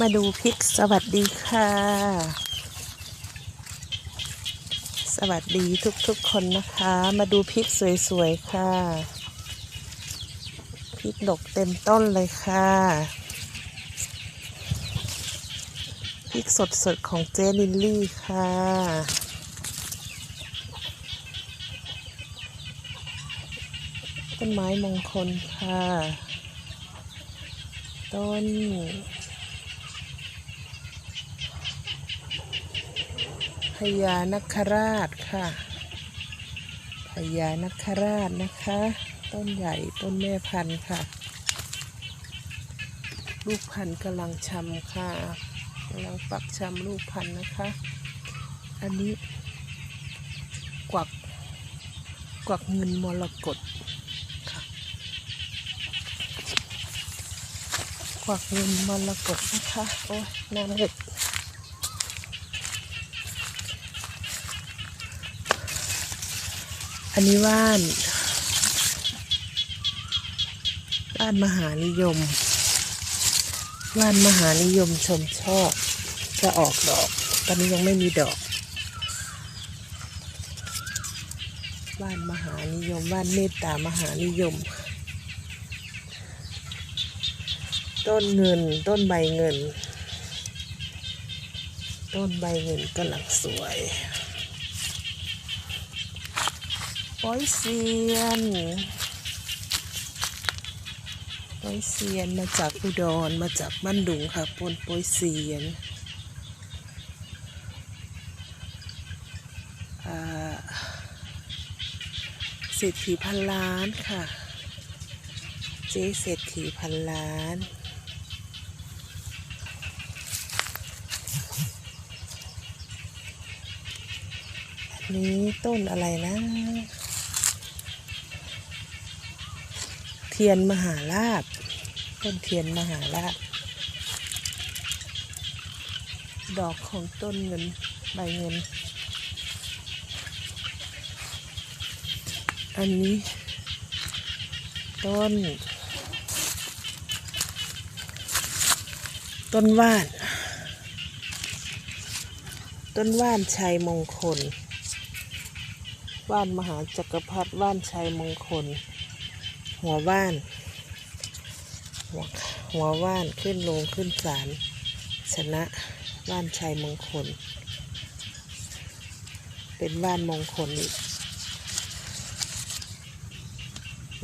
มาดูพริกสวัสดีค่ะ สวัสดีทุกๆคนนะคะ มาดูพริกสวยๆค่ะ พริกดกเต็มต้นเลยค่ะ พริกสดๆของเจลิลลี่ค่ะต้นไม้มงคลค่ะ ต้น ญานคราชค่ะพญานคราชนะคะ ต้นใหญ่ต้นแม่พันธุ์ค่ะ ลูกพันธุ์กำลังชำค่ะกำลังปักชำลูกพันธุ์นะคะ อันนี้ กวักกวักเงินมรกตค่ะ กวักเงินมรกตนะคะ โอ้ยน้ำเห็ด อันนี้ว่าน ว่านมหานิยม ว่านมหานิยมชมชอบ จะออกดอก ตอนนี้ยังไม่มีดอก ว่านมหานิยม ว่านเมตตามหานิยม ต้นเงิน ต้นใบเงิน ต้นใบเงินกำลังสวย ป้อยเซียนป้อยเซียนมาจากอุดรมาจากบ้านดุงค่ะปนป้อยเซียนเศรษฐีพันล้านค่ะ เจ๊เศรษฐีพันล้านอันนี้ต้นอะไรนะ เทียนมหาราชต้นเทียนมหาราชดอกของต้นเงินใบเงิน อันนี้ ต้น ต้นว่าน ต้นว่านชัยมงคล ว่านมหาจักรพรรดิว่านชัยมงคล หัวว่าน หัวหัวว่านขึ้นลงขึ้นศาลชนะว่านชัยมงคล เป็นว่านมงคลอีก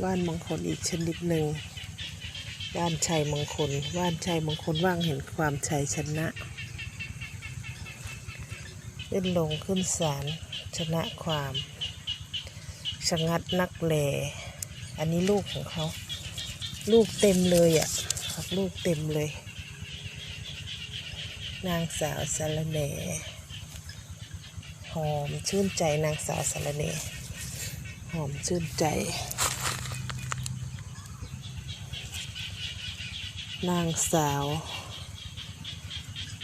ว่านมงคลอีกชนิดหนึ่งว่านชัยมงคล ว่านชัยมงคลว่างเห็นความชัยชนะขึ้นลงขึ้นศาลชนะความชะงัดนักแล อันนี้ลูกของเขา ลูกเต็มเลยอะ่ะลูกเต็มเลย นางสาวสารแหน่หอมชื่นใจนางสาวสารแหน่หอมชื่นใจ นางสาว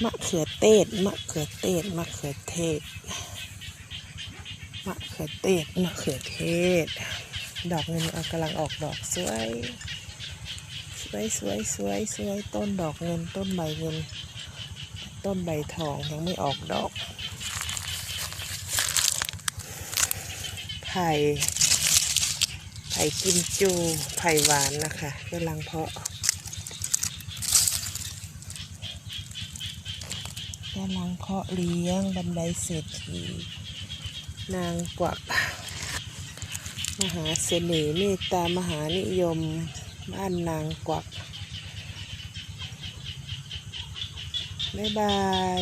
มะเขือเทศมะเขือเทศมะเขือเทศมะเขือเทศมะเขือเทศ ดอกเงินกำลังออกดอกสวยสวยสวยสวยสวยต้นดอกเงินต้นใบเงิน ต้นใบทองยังไม่ออกดอกไผ่ไผ่กิมจูไผ่หวานนะคะกำลังเพาะกำลังเพาะเลี้ยงบันไดเศรษฐีนางกวัก มหาเสน่ห์เมตตามหานิยมบ้านนางกวัก บ๊ายบาย